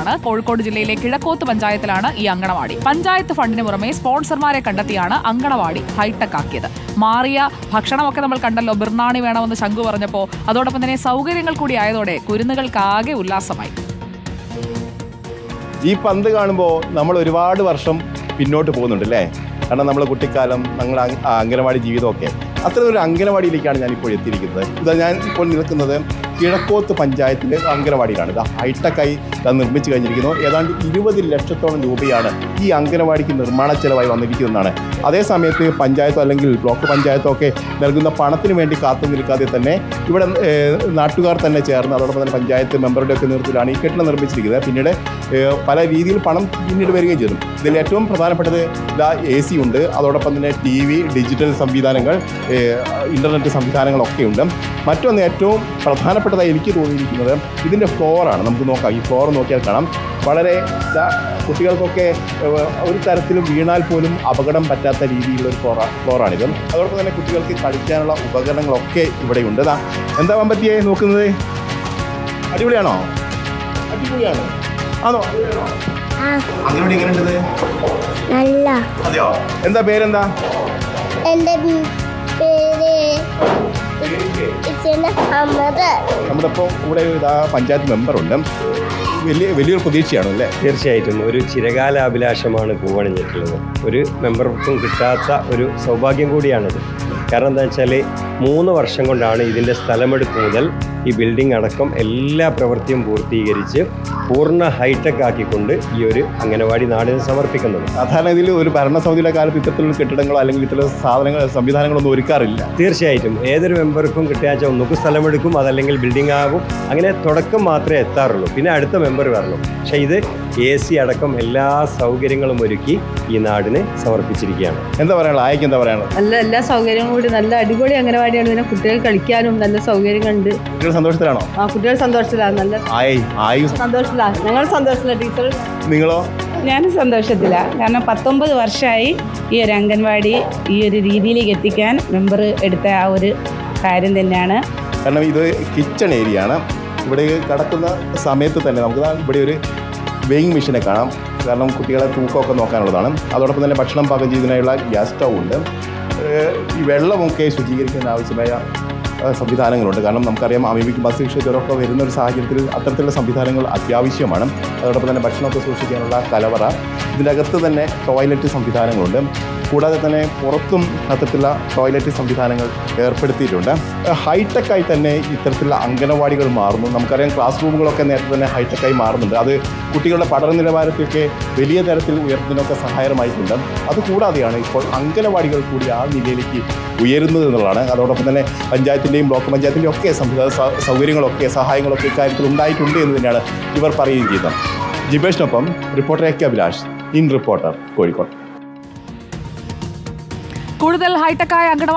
ആണ്. കോഴിക്കോട് ജില്ലയിലെ കിഴക്കോത്ത് പഞ്ചായത്തിലാണ് ഈ അങ്കണവാടി. പഞ്ചായത്ത് ഫണ്ടിന് പുറമെ സ്പോൺസർമാരെ കണ്ടെത്തിയാണ് അങ്കണവാടി ഹൈടെക് ആക്കിയത് മാറിയ ഭക്ഷണമൊക്കെ നമ്മൾ കണ്ടല്ലോ. ബിർണാണി വേണമെന്ന് ശംഖു പറഞ്ഞപ്പോൾ അതോടൊപ്പം തന്നെ സൗകര്യങ്ങൾ കൂടി ആയതോടെ കുരുന്നുകൾക്കാകെ ഉല്ലാസമായി. ഈ പന്ത് കാണുമ്പോൾ നമ്മൾ ഒരുപാട് വർഷം പിന്നോട്ട് പോകുന്നുണ്ട് അല്ലേ? കാരണം നമ്മൾ കുട്ടിക്കാലം ഞങ്ങൾ അംഗനവാടി ജീവിതമൊക്കെ അത്തരം ഒരു അംഗനവാടിയിലേക്കാണ് ഞാൻ ഇപ്പോൾ എത്തിയിരിക്കുന്നത് ഇതാ ഞാൻ ഇപ്പോൾ നിൽക്കുന്നത് കിഴക്കോത്ത് പഞ്ചായത്തിലെ അംഗനവാടിയിലാണ്. ഇത് ഹൈടെക്കായി ഇത് നിർമ്മിച്ചു കഴിഞ്ഞിരിക്കുന്നു. ഏതാണ്ട് ഇരുപത് ലക്ഷത്തോളം രൂപയാണ് ഈ അംഗനവാടിക്ക് നിർമ്മാണ ചെലവായി വന്നിരിക്കുന്നതാണ്. അതേ സമയത്ത് പഞ്ചായത്തോ അല്ലെങ്കിൽ ബ്ലോക്ക് പഞ്ചായത്തോ ഒക്കെ നൽകുന്ന പണത്തിന് വേണ്ടി കാത്തു നിൽക്കാതെ തന്നെ ഇവിടെ നാട്ടുകാർ തന്നെ ചേർന്ന് അതോടൊപ്പം തന്നെ പഞ്ചായത്ത് മെമ്പറുടെ ഒക്കെ നേതൃത്വത്തിലാണ് ഈ കെട്ടിടം നിർമ്മിച്ചിരിക്കുന്നത്. പിന്നീട് പല രീതിയിൽ പണം പിന്നീട് വരികയും ചെയ്തു. ഇതിൽ ഏറ്റവും പ്രധാനപ്പെട്ടത് ഇതാ എ സി ഉണ്ട്. അതോടൊപ്പം തന്നെ ടി വി ഡിജിറ്റൽ സംവിധാനങ്ങൾ ഇന്റർനെറ്റ് സംവിധാനങ്ങളൊക്കെ ഉണ്ട്. മറ്റൊന്ന് ഏറ്റവും പ്രധാനപ്പെട്ടതായി എനിക്ക് തോന്നിയിരിക്കുന്നത് ഇതിന്റെ ഫ്ലോറാണ് നമുക്ക് നോക്കാം. ഈ ഫ്ലോർ നോക്കിയാൽ കാണാം. വളരെ കുട്ടികൾക്കൊക്കെ ഒരു തരത്തിലും വീണാൽ പോലും അപകടം പറ്റാത്ത രീതിയിലുള്ള ഒരു ഫ്ലോറ ഫ്ലോറാണിത് അതോടൊപ്പം തന്നെ കുട്ടികൾക്ക് കളിക്കാനുള്ള ഉപകരണങ്ങളൊക്കെ ഇവിടെയുണ്ട് എന്താ പമ്പത്തിയെ നോക്കുന്നത് അടിപൊളിയാണോ അടിപൊളിയാണ് ആണോ അടിപൊളിയാണോ എങ്ങനെയുണ്ട് നല്ല അതെയോ എന്താ പേരെന്താ എന്റെ പേര് നമ്മുടെ ഇപ്പോൾ ഇവിടെ ഇതാ പഞ്ചായത്ത് മെമ്പറുണ്ട് വലിയ വലിയൊരു പ്രതീക്ഷയാണ് അല്ലേ? തീർച്ചയായിട്ടും. ഒരു ചിരകാല അഭിലാഷമാണ് പൂവണിഞ്ഞിട്ടുള്ളത്. ഒരു മെമ്പർക്കും കിട്ടാത്ത ഒരു സൗഭാഗ്യം കൂടിയാണിത്. കാരണം എന്താ വെച്ചാൽ മൂന്ന് വർഷം കൊണ്ടാണ് ഇതിന്റെ സ്ഥലമെടുപ്പ് മുതൽ ഈ ബിൽഡിംഗ് അടക്കം എല്ലാ പ്രവൃത്തിയും പൂർത്തീകരിച്ച് പൂർണ ഹൈടെക് ആക്കിക്കൊണ്ട് ഈ ഒരു അംഗനവാടി നാടിന് സമർപ്പിക്കുന്നത്. സാധാരണ ഇതിൽ ഒരു ഭരണസമിതിയുടെ കാലത്ത് ഇത്തരത്തിലുള്ള കെട്ടിടങ്ങളോ അല്ലെങ്കിൽ ഇത്തരം സാധനങ്ങൾ സംവിധാനങ്ങളൊന്നും ഒരുക്കാറില്ല. തീർച്ചയായിട്ടും. ഏതൊരു മെമ്പർക്കും കിട്ടിയാച്ച ഒന്നുക്ക് സ്ഥലമെടുക്കും അതല്ലെങ്കിൽ ബിൽഡിംഗ് ആകും. അങ്ങനെ തുടക്കം മാത്രമേ എത്താറുള്ളൂ. പിന്നെ അടുത്ത മെമ്പർ വരണം. പക്ഷേ ഇത് എ സി അടക്കം എല്ലാ സൗകര്യങ്ങളും ഒരുക്കി ഈ നാടിന് സമർപ്പിച്ചിരിക്കുകയാണ്. എന്താ പറയാനുള്ളത്? ആയിക്ക് എന്താ പറയാനുള്ളത്? നല്ല എല്ലാ സൗകര്യങ്ങളും കൂടി നല്ല അടിപൊളി അംഗനവാടിയാണ് പിന്നെ കുട്ടികൾ കളിക്കാനും നല്ല സൗകര്യങ്ങളുണ്ട്. കുട്ടികൾ സന്തോഷത്തിലാണോ? ആ കുട്ടികൾ സന്തോഷത്തിലാണ്. നല്ല ആയി ആയി സന്തോഷത്തിലാണ് ഞങ്ങൾ സന്തോഷത്തിലാണ് ടീച്ചർ. നിങ്ങളോ? ഞാനും സന്തോഷത്തിലാണ് കാരണം പത്തൊമ്പത് വർഷമായി ഈ ഒരു അംഗൻവാടി ഈ ഒരു രീതിയിലേക്ക് എത്തിക്കാൻ മെമ്പർ എടുത്ത ആ ഒരു കാര്യം തന്നെയാണ്. കാരണം ഇത് കിച്ചൺ ഏരിയ ആണ് ഇവിടെ കടക്കുന്ന സമയത്ത് തന്നെ നമുക്ക് ഇവിടെ ഒരു വെയിങ് മെഷീനെ കാണാം. കാരണം കുട്ടികളെ തൂക്കമൊക്കെ നോക്കാനുള്ളതാണ്. അതോടൊപ്പം തന്നെ ഭക്ഷണം പാകം ചെയ്യുന്നതിനുള്ള ഗ്യാസ് സ്റ്റൗ ഉണ്ട്. ഈ വെള്ളമൊക്കെ ശുചീകരിക്കാൻ ആവശ്യമായ സംവിധാനങ്ങളുണ്ട്. കാരണം നമുക്കറിയാം അമീബിക്ക് മസ്തിഷ്ക ജ്വരമൊക്കെ വരുന്ന ഒരു സാഹചര്യത്തിൽ അത്തരത്തിലുള്ള സംവിധാനങ്ങൾ അത്യാവശ്യമാണ്. അതോടൊപ്പം തന്നെ ഭക്ഷണമൊക്കെ സൂക്ഷിക്കാനുള്ള കലവറ ഇതിനകത്ത് തന്നെ ടോയ്ലറ്റ് സംവിധാനങ്ങളുണ്ട്. കൂടാതെ തന്നെ പുറത്തും അത്തരത്തിലുള്ള ടോയ്ലറ്റ് സംവിധാനങ്ങൾ ഏർപ്പെടുത്തിയിട്ടുണ്ട്. ഹൈടെക്കായി തന്നെ ഇത്തരത്തിലുള്ള അംഗനവാടികൾ മാറുന്നു. നമുക്കറിയാം ക്ലാസ് റൂമുകളൊക്കെ നേരത്തെ തന്നെ ഹൈടെക്കായി മാറുന്നുണ്ട്. അത് കുട്ടികളുടെ പഠന നിലവാരത്തെയൊക്കെ വലിയ തരത്തിൽ ഉയർത്തുന്നതിനൊക്കെ സഹായമായിട്ടുണ്ട് അതുകൂടാതെയാണ് ഇപ്പോൾ അംഗനവാടികൾ കൂടി ആ നിലയിലേക്ക് ഉയരുന്നത് എന്നുള്ളതാണ്. അതോടൊപ്പം തന്നെ പഞ്ചായത്തിന്റെയും ബ്ലോക്ക് പഞ്ചായത്തിന്റെയും ഒക്കെ സംവിധാന സൗകര്യങ്ങളൊക്കെ സഹായങ്ങളൊക്കെ ഇക്കാര്യത്തിൽ ഉണ്ടായിട്ടുണ്ട് എന്ന് തന്നെയാണ് ഇവർ പറയുകയും ചെയ്യുന്നത്. ജിബേഷിനൊപ്പം reporter A K Abhilash. In reporter Kozhikode. കൂടുതൽ ഹൈടെക്കായ അങ്കണവാടി